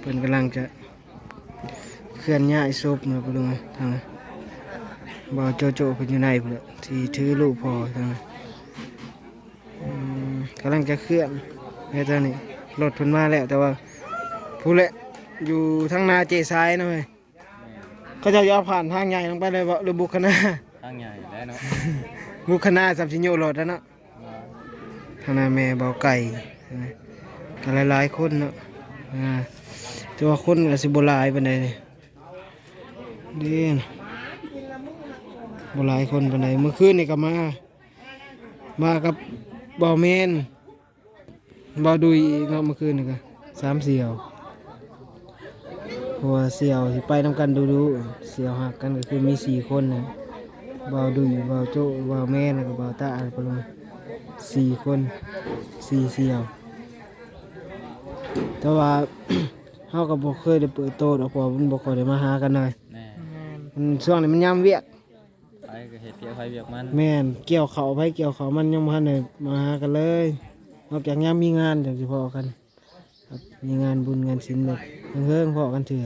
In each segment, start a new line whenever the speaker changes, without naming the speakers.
เพิ่นกำลังจะเคลื่อนย้ายศพนะพุ่นลุงเอ้ยทางนั้นบ่าวโจโจเพิ่นอยู่ในพุ่นแหละที่ถือลูกพ่อทางนั้นอืมกำลังจะเคลื่อนในตอนนี้รถเพิ่นมาแล้วแต่ว่าผู้แหละอยู่ทางนาเจซ้ายนะเว้ยเขาจะเอาผ่านทางใหญ่ลงไปเลยบ่หรือบุคคณา
ทางใหญ่แล้วเนาะ
บุคคณาสับสิโยรถแล้วเนาะทางนาแม่เบาไก่นะกันหลายๆคนเนาะอ่า แต่ว่าคนก็สิบ่หลายปานใดนี่เด้นบ่หลายคนปานใดเมื่อคืนนี่ก็มา มากับบ่าวแม่นบ่าวดุยกเนาะเมื่อคืนนี่ก็สามเสี่ยวเพราะว่าเสี่ยวที่ไปนำกันดูดูๆเสี่ยวหักกันก็คือมีสี่คนนะบ่าวดุยบ่าวโจ้บ่าวแม่แล้วก็บ่าวตาอะไรประมาณสี่คนสี่เสี่ยวแต่ว่า เฮาก็บ่เคยได้เปิดโตดอกเพราะว่ามันบ่ค่อยได้มาหากันหน่อย
แน่
มันช่วงนี้มันยามเวียก
ไปก็เฮ็ดเพียกไฟเวียกมัน
แม่นเกี่ยวเขาวไปเกี่ยวเขาวมันยังบ่ทันได้มาหากันเลยนอกจากยามมีงานจังสิพอกันครับมีงานบุญงานศิลป์แบบเฮิงๆพอกันเถื่อ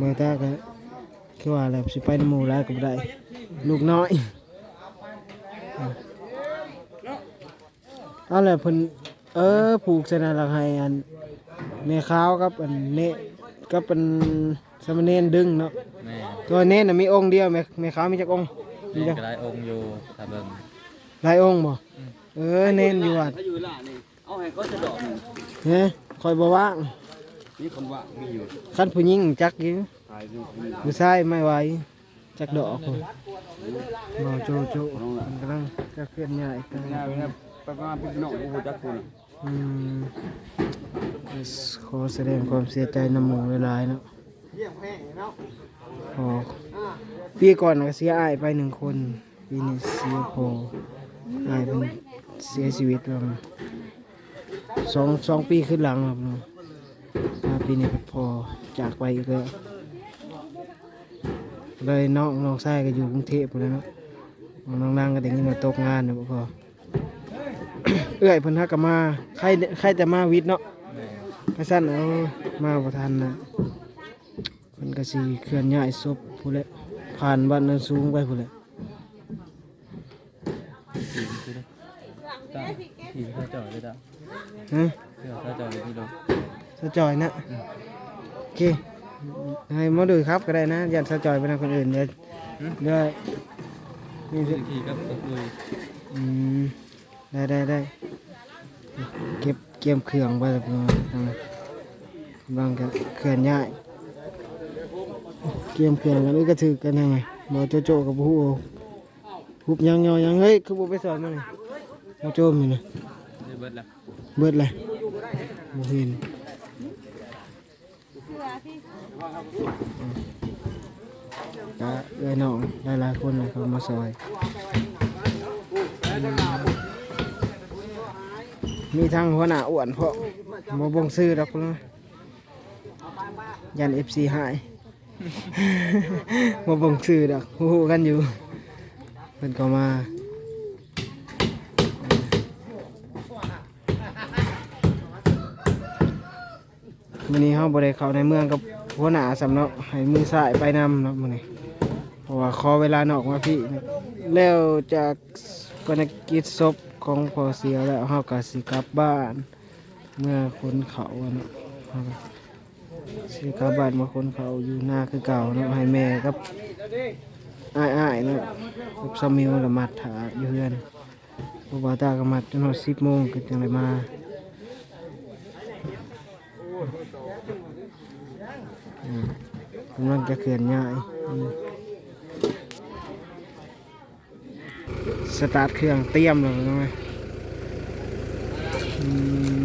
บ่าวตาก็คือว่าแล้วสิไปนำหมู่หลายก็บ่ได้ ลูกน้อย เอาแหละเพิ่นเออผูกเสนาหลักให้อัน แม่ขาวกับอันเนกับอันสามเณรดึงเนาะ
แม่
ตัวเนนน่ะมีองค์เดียวแม่แม่ขาวมีจักองค์มี
นี่
จัก
ก็ได้องค์อยู่ถ้าเบิ่ง
หลายองค์บ่เออเนนอยู่วัด
ถ้าอยู่ล่ะนี่ เอาให้เขาจะดอกหนึ่ง
เฮ้คอยบ่ว่าง
นี่คำว่ามีอยู่
คันผู้หญิงจักอยู่
ถ่ายรูปมี
ผู้ชายไม่ไหวจักดอกพุ่นบ่โจโจมันกำลังจะเคลื่อนย้ายกัน
งานไปครับไปประมาณพี่น้องกูจักคุณ
อืม ขอแสดงความเสียใจน้ำหมูหลายๆเนาะพอปีก่อนก็เสียอายไปหนึ่งคนปีนี้เสียพออายเป็นเสียชีวิตแล้วสองสองปีขึ้นหลังครับเนาะมาปีนี้ก็พอจากไปอีกแล้วเลยน้องน้องชายก็อยู่กรุงเทพหมดแล้วเนาะน้องนางก็ได้ยินมาตกงานนะบ่พอ เอื้อยเพิ่นฮักก็มาใครใครแต่มาวิทย์เนาะ
แม่
กระสั่นเอามาบ่ทันน่ะเพิ่นก็สิเคลื่อนย้ายศพผู้นแหละผ่านบ้านโนนสูงไปผู้นแหละ
ขี่คือได้ตั้งขี่เขาจอดเลยตั้ง
ฮะ
เดี๋ยวเขาจอดเลยที่ลง
สะจอยนะโอเคให้หมาดูครับก็ได้นะอย่าสะจอยไปนะคนอื่นเดี๋ยวเดี๋ยวนี่สิ
ขี่กับตะกุย
อืมได้ได้ได้ เก็บเก็บเครื่องไว้แล้วพี่น้องทางนั้นบางก็เคลื่อนย้ายเก็บเครื่องกันนี่ก็ถือกันยังไงบ่โจโจกับผู้หุบยังยอยังเฮ้ยคือบ่ไปสอนมานี่บ่โจมนี่นะ
ได้เบิดแล้ว
เบิดเลยบ่เห็นก็เอ้ยน้องหลายๆคนเลยเขามาซอย มีทั้งหัวหน้าอ้วนเพราะบ่บงซื้อดอกนะยัน FC หายบ่บงซื้อดอกฮู้ๆกันอยู่เพิ่นก็มามื้อนี้เฮาบ่ได้เขาในเมืองกับหัวหน้าสำเนาะให้มือซ้ายไปนำเนาะมื้อนี้เพราะว่าขอเวลานอกมาพี่ แล้วจากกนกิจศพ ของพอเสียแล้วเฮาก็สิกลับบ้าน เมื่อคนเขาเนาะเฮาก็สิกลับบ้านมื่อคนเขาอยู่หน้าคือเก่าเนาะให้แม่กับอ้ายๆเนาะกับสามิวละมัดถาอยู่เฮือนบ่ว่าตาก็มัดจนฮอด10โมงก็จังได้มาอืมกำลังจะเขื่อนย้ายอืม สตาร์ทเครื่องเตรียมแล้วนะไหมอืม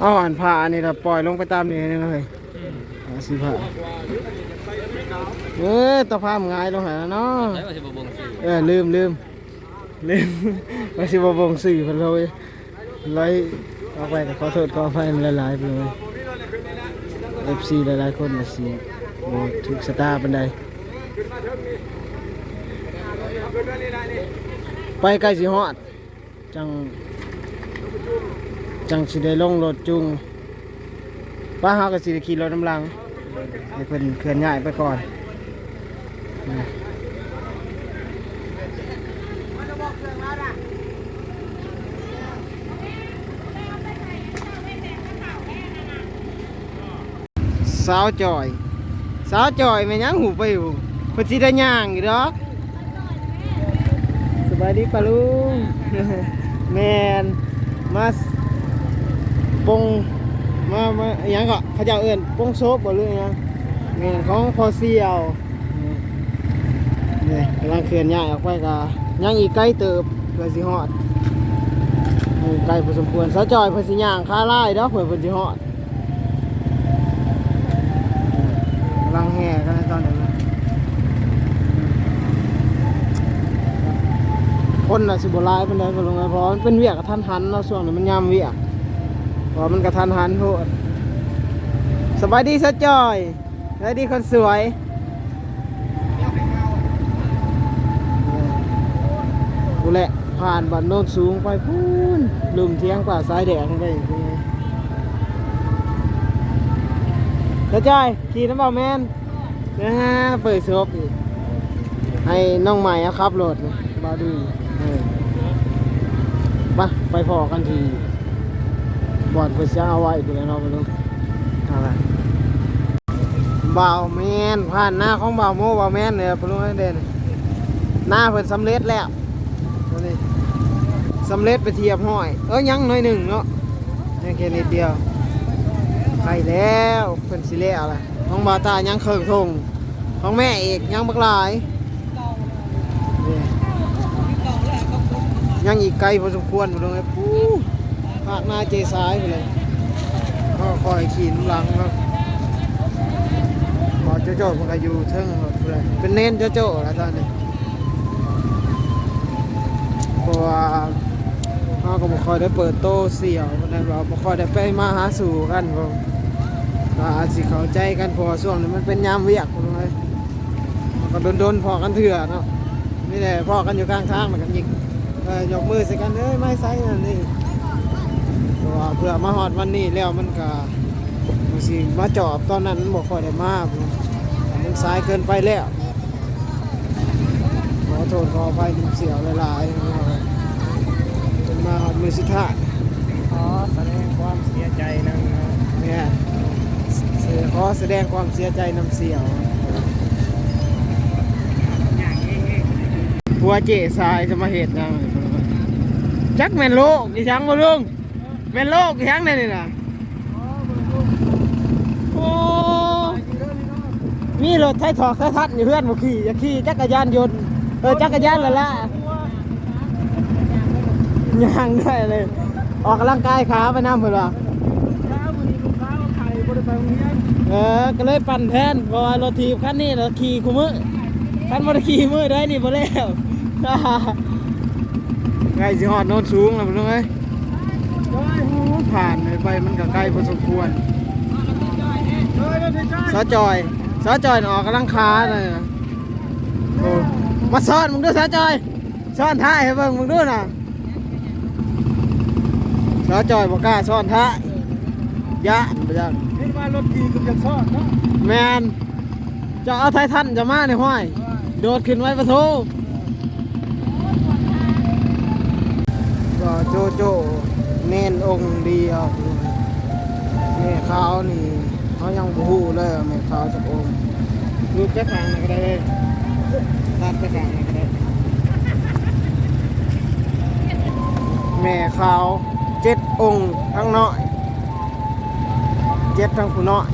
เอาอ่านผ่าอันนี้เราปล่อยลงไปตามนี่นะเลยสิผ่าเออตะพามงายลงหาเนาะเออลืมลืมลืมว่าสิบ่บงสื่อพิ่นเลยร้อยเอาไปก็ขอโทษขออภัยมันหลายๆไปเลย FC หลายๆคนน่ะสิบ่ถูกสตาร์ปานใด ไปใกล้สิฮอด จัง จังสิได้ลงรถจุงป้าเฮาก็สิได้ขี่รถน้ำลังให้เพิ่นเคลื่อนย้ายไปก่อนนะสาวจอย สาวจอยแม่ยังหูไปอยู่เพิ่นสิได้ย่างอยู่ดอก สบายดีปะลุงแม่นมาปงมามาอิหยังก็เขาเจ้าเอิ้นปงโซบบ่หรืออิหยังแม่นของพอเสียวนี่กำลังเคลื่อนย้ายออกไปก็ยังอีกไกลเติบเพื่อสิฮอดอยู่ไกลพอสมควรสาวจอยเพิ่นสิย่างค่าลายดอกเพื่อเพิ่นสิฮอดกำลังแห่กันในตอนนี้ คนน่ะสิบร้ายเป็นไดก็ลงไงเพราะมันเป็นเวียกกระทันหันเนาะช่วงนี้มันยามเวียกเพราะมันกระทันหันโพดสบายดีซะจอยสบายดีคนสวยกูแหละผ่านบันโนนสูงไปพูนลุมเที่ยงป่าสายแดงไปพูนไงเจ้าจอยขี่น้ำเบาแมนนะฮะเปิดซบอีกให้น้องใหม่ครับโหลดบาดูเออไปไปพอกันทีบอดเพื่อจะเอาไว้ดูแลเราไปดูอะไรเบาวแมนผ่านหน้าของเบาวโมเบาวแมนเนี่ยพลุงให้เด่นหน้าเพิ่นสำเร็จแล้วตัวนี้สำเร็จไปเทียบห้อย เอ้ยยังหน่อยหนึ่งเนาะยังแค่นิดเดียวไปแล้วเป็นสิเล่อะไรของบาตายังเคิงทงของแม่เอกยังบักหลายนี่ ยังอีกไกลพอสมควรหมดเลยปู้ภาคหน้าเจซ้ายไปเลยก็คอยขี่นหลังครับบอเจ้าโจ้มันก็อยู่เทิงรถเลยเป็นเน้นเจ้าโจ้แล้วตอนนี้เพราะว่าเราก็บ่คอยได้เปิดโต้เสี่ยวเพราะนั้นเราบ่คอยได้ไปมาหาสู่กันเพราะก็อาจสิเข้าใจกันพอช่วงนี้มันเป็นยามเวียกเลยก็โดนๆพอกันเถื่อเนาะนี่แหละพอกันอยู่กลางทางมันกันยิง ยกมือใส่กันเอ้ยไม่ใส่นั่นนี่ตัวเพื่อมาฮอดวันนี้แล้วมันก็มันสิมาจอบตอนนั้นมันบ่ค่อยได้มากมันสายเกินไปแล้วขอโทษขออภัยนุ่มเสียวหลายๆนะครับจนมาฮอดมือสุดท้าย
ขอแสดงความเสียใจนะ
เนี่ยเสียขอแสดงความเสียใจนำเสียวผัวเจสายจะมาเหตุยังจักแม่นโลกดิฉังบ่ลุงแม่นโลกดิฉังเนี่ยนี่นะ โอ้มีรถใช้ถอกใช้ทัดอยู่เพื่อนบ่ขี่อย่าขี่จักรยานยนต์เออจักรยานละละย่างได้เลยออกกำลังกายขาไปน้ำเพื่อนว่า
เช้าวันนี้ลูกค้าเอาไข่บริไปโรงเรียน
เออ ก็เลยปั่นแทนเพราะว่ารถทีบคันนี้เราขี่คู่มือคันมอเตอร์ขี่มือได้นี่บ่แล้ว ไงสิฮอดโนนสูงแล้วมึงเอ้ยโอ้ยหูผ่านไปไปมันก็ไกลพอสมควร
เฮ้ยไม่ใช่
สาจอยสาจอยน่ะออกกำลังขาเลยนะโอ้มาซ้อนมึงด้วยสาจอยซ้อนท้ายให้เบิ่งมึงด้วยน่ะสาจอยบอกกล้าซ้อนท้ายยะบ่จัก
เห็นว่ารถดีกับจะซ่อนเนาะ
แมนจะเอาไททันจะมาในห้อย โดดขึ้นไว้ประตูก็ โจโจเน้นองค์เดียวแม่เขานี่เขายังบฮูเลยแม่เขาวสักองค์รูปแค่ทางนี่ก็ได้เลยตัดแค่ทางนี่ก็ได้แม่เขาเจ็ดองค์ทั้งน้อยเจ็ดทั้งผู้น้อย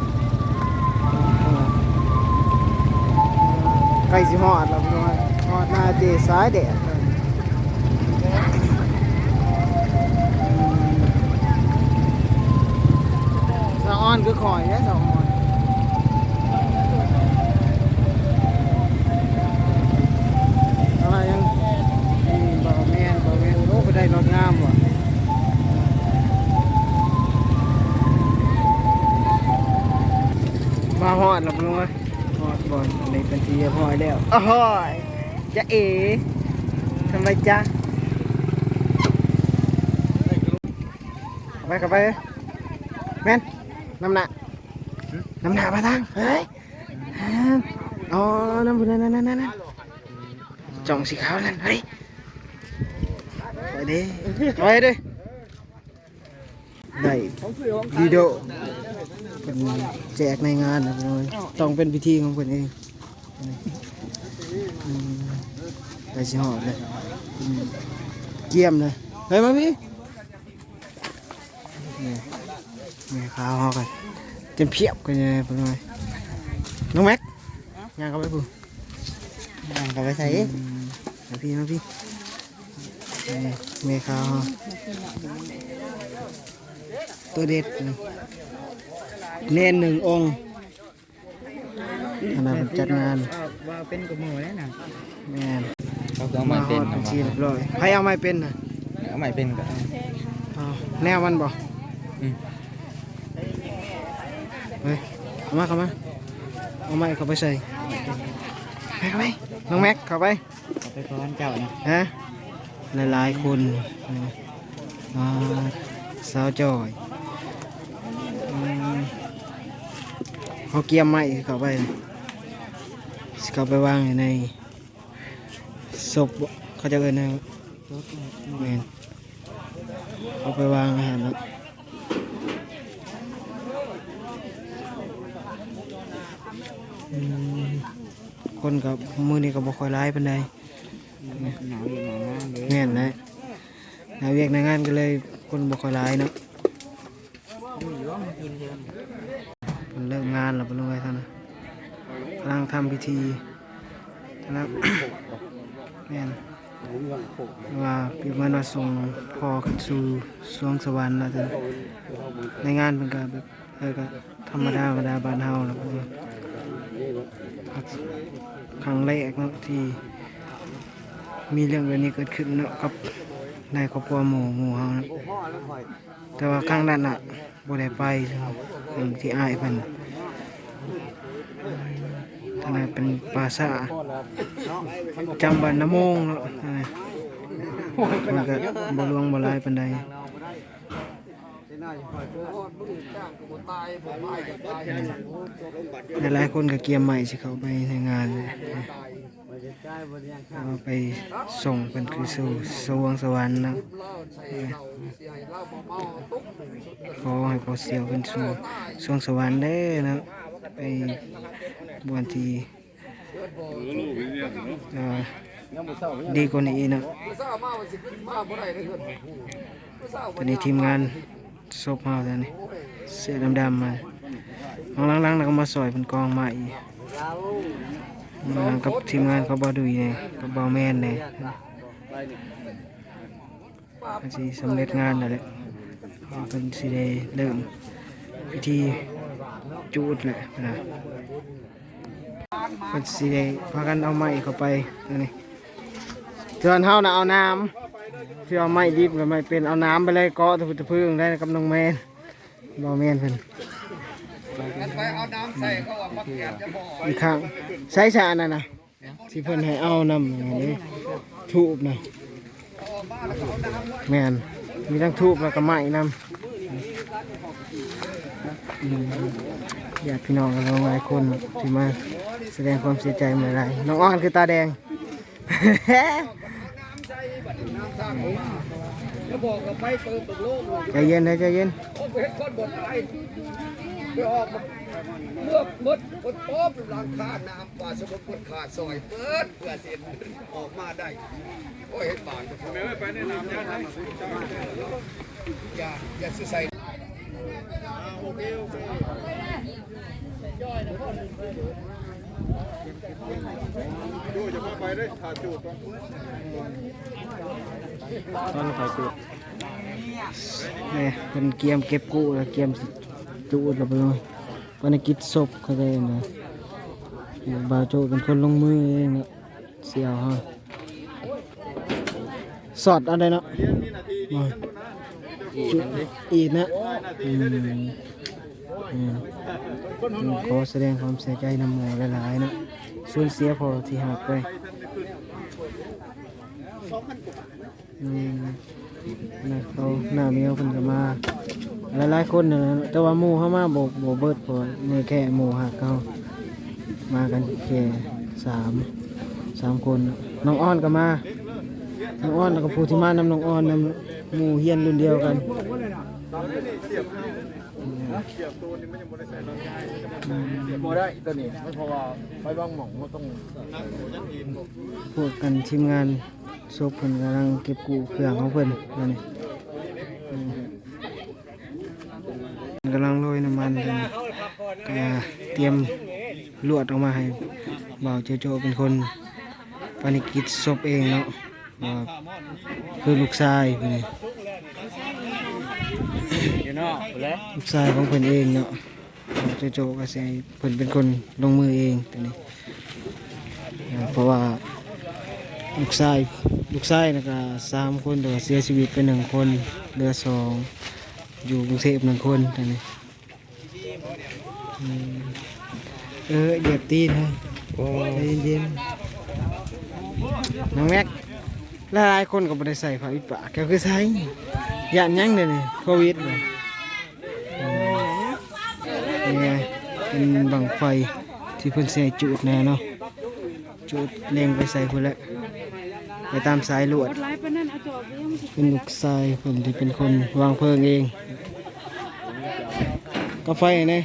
ใกล้สิฮอดแล้วพี่น้อยฮอดหน้าเจสายแดด สะออนคือคอยนะสะออนอะไรยังอืมบ่แมนบ่แม่นโอ้ไปได้รถงามว่ะมาฮอดแล้วพี่น้อยทอดบอลในเป็นทีเรียบร้อยแล้วอ้อยจะเอ๋ทำไมจ๊ะกลับไปกลับไปแมน น้ำหนักน้ำหนามาทางเฮ้ยอ๋อน้ำบุญนั่นนั่นนั่นนั่นจ่องสีขาวนั่นเฮ้ยไปดิไปดิได้ดีโดเป็นแจกในงานนะพี่น้อยต้องเป็นพิธีของคนเองอืมไปสิหอดเลยอืมเกี่ยมเลยเฮ้ยมาพี่ นี่แม่ข้าวหอกันเต็มเพียบกันเลยพี่น้อยน้องแม็กย่างเข้าไปปุ๊
กลับไปใส่
มาพี่มาพี่นี่แม่ข้าวหอตัวเด็ดนี่เน้นหนึ่งองค์ขณะจัดงาน
ว่าเป็นกับหมูแล้วนะ
แม่น
เขาเอาไม้เป็น
มาฮอด
นะ
ทีเรียบร้อยใครเอาไม้เป็นน่ะ
เอาไม้เป็นก็
เอาแนวมันบ่
อืม
เฮ้ย เอามาเข้ามาเอาไม้เข้าไปใส่ไปเข้าไปน้องแม็กเข้าไป
เอาไปพร้อนเจ้านะ
ฮะหลายๆคนมาสาวจอยอืมเขาเกียมไม้เข้าไปสิเข้าไปวางอยู่ในศพบ่เขาจะเอินนะแม่นเอาไปวางอาหารแล้ว คนกับมือนี่ก็บ่ค่อยร้ายปานใด
หนาวอยู่หนาวมากเลย
แม่นนะนายเวียกในงานก็เลยคนบ่ค่อยหลายเนาะมันเริ่มงานแล้วเป็นยังไงท่านนะกำลังทำพิธีนะครับแม่นว่าปีมันว่าส่งพ่อขึ้นสู่สวงสวรรค์แล้วท่านในงานเป็นก็แบบเออก็ธรรมดาธรรมดาบ้านเฮาแล้วก็ ครั้งแรกเนาะที่มีเรื่องแบบนี้เกิดขึ้นเนาะกับในครอบครัวหมู่หมู่เฮานะแต่ว่าครั้งนั้นน่ะบ่ได้ไปอืมที่อายเพิ่นทางนั้นเป็นปราสาจำบันน้ำมงเนาะมันก็บ่ลวงบ่หลายปานใด หลายๆคนก็เกียมใหม่สิเขาไปในงานเลยเอาไปส่งเป็นคือสู่สวงสวรรค์นะขอให้พอเสียวเป็นสู่สวงสวรรค์ได้นะไปบวนทีดีกว่านี้นะตอนนี้ทีมงาน ศพมาแล้วนี่เสื้อดำๆมาน้องล้างๆแล้วก็มาซอยเป็นกองใหม่มากับทีมงานเขาบอดุยเนี่ยกับบอแมนเนี่ยอาสิสำเร็จงานแล้วแหละเขาเป็นสิได้เริ่มพิธีจูดแหละนะเป็นสิได้พากันเอาไม้เข้าไปนี่ส่วนเฮานะเอาน้ำ ที่เอาไม้ดิบกับไม้เป็นเอาน้ำไปเลยเกาะตะพุตะพึ่งได้กับน้องแมนบอแมนเพิ่นอีกครั้งใช้ชานั่นนะที่เพิ่นให้เอานำอย่างนี้ทูบนะแมนมีทั้งทูบแล้วก็ไม้นำอืมญาติพี่น้องกันหลายคนที่มาแสดงความเสียใจมาหลายน้องอ้อนคือตาแดง
จะบอกกับไปเติมตกโลก
ใจเย็นนะใจเย็น
ผมเห็นคนบนไทยไปออกมาเมื่อมดมดป๊อบหลังคาน้ำป่าสมุทรขาดซอยเปิดเพื่อเส้นออกมาได้โอ้ยเห็นบานไม่ไปแนะนำยาให้อย่าอย่าซื้อใส่
ตอน ถ่ายจุด
นี่เป็นเกียมเก็บกู้แล้วเกียมจูดแล้วไปเลยปนกิจศพเขาได้นะบาโจเป็นคนลงมือเองนะเสียวฮะสอดอะไรเนาะอีนะอืม ขอแสดงความเสียใจนำหมู่หลายๆนะสูญเสียพอที่หักไปอืมนะเขาหน้าเมียวเพิ่นก็มา หลายๆคนนะนะแต่ว่าหมู่เข้ามาโบ่บ่เบิดพอนี่แค่หมู่หักเขามากันแค่สามสามคนน้องอ้อนก็มาน้องอ้อนแล้วก็ผู้ที่มานำน้องอ้อนนำหมู่เฮียนรุ่นเดียวกัน
บ่ได้ตัวนี้ไม่เพราะว่าไปบ้างหม่องมันต้อง
พวกกันทีมงานศพเพิ่นกำลังเก็บกู้เครื่องของเพิ่นนั่นนี่อืมกำลังโรยน้ำมันกันก็เตรียมลวดออกมาให้บ่าวโจโจเป็นคนปานิกิจศพเองเนาะคือลูกชายเพิ่นนี่
อยู่นอกแล้ว
ลูกชายของเพิ่นเองเนาะโจโจก็ให้เพิ่นเป็นคนลงมือเองตัวนี้เพราะว่าลูกชายลูกชายนะก็สามคนแต่ว่าเสียชีวิตไปหนึ่งคนเหลือสองอยู่กรุงเทพหนึ่งคนตอนนี้เออเหยียบตีนเลยใจเย็นๆน้องแม็กหลายๆคนก็ไม่ได้ใส่ผ้าปิดปากแกคือใส่ ยานยังเลยนี่โควิดเลยนี่ไงเป็นบังไฟที่เพิ่นใส่จุดแน่เนาะจุดเล็งไปใส่คนละไปตามสายลวด เป็นลูกชายผมที่เป็นคนวางเพลิงเองก็ไฟไง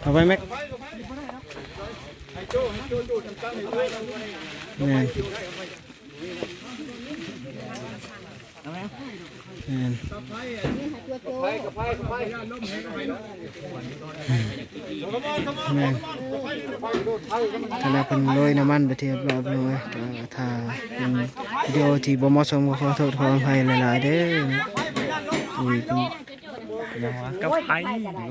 เอาไปแม็ก นี่นนี่นแม่นขณะเป็นโรยน้ำมันไปเทียบรอบหนึงเลยถ้าเป็นวิดีโอที่บ่เหมาะสมก็ขอโทษขออภัยหลายๆเด้ออุ้ย
ยังกับไผ่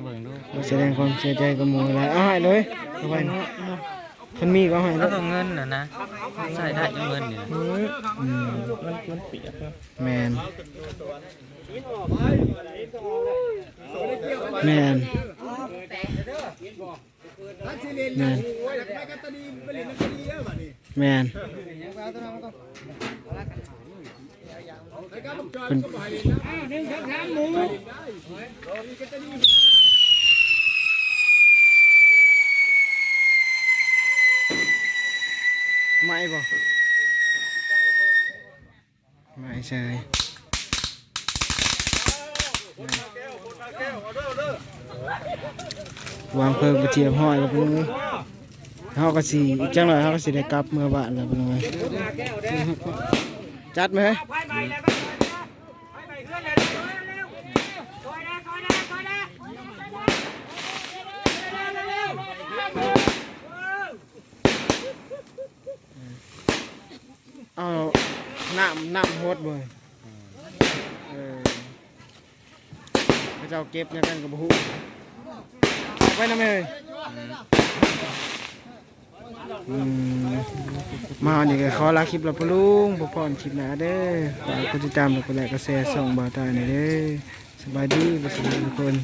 เบิ่งดู
แสดงความเสียใจกับหมู่หลายเอาให้เลยเอาไปคันมี ก็เอาให้
แล้
แล้วว
ก็เงินน่ะนะใส่ได้อยู่เงินนี่นะ
อืม
มันมันเปียกครับ
แมนแมนแมนแมนเป็น ไม่บ่ไม่ใช่วางเพลิงไปเทียมห้อยแล้วเป็นไงเขาก็สีอีกจังหน่อยเขาก็สิได้กลับเมื่อบ้านแล้วเป็นไงจัดไหม เอาน้ำน้ำโฮดบ่อยเออพระเจ้าเก็บเนี่ยกันกับหูเอาไปนะแม่เอ้ยอืมาอันนี้ก็ขอลาคลิปแล้วปลุงบ่พรคลิปหน้าเด้อฝากกดติดตามแล้วก็ไลค์ก็แชร์ส่องบาตาหน่อยเด้อสบายดีบ่สบายทุกคน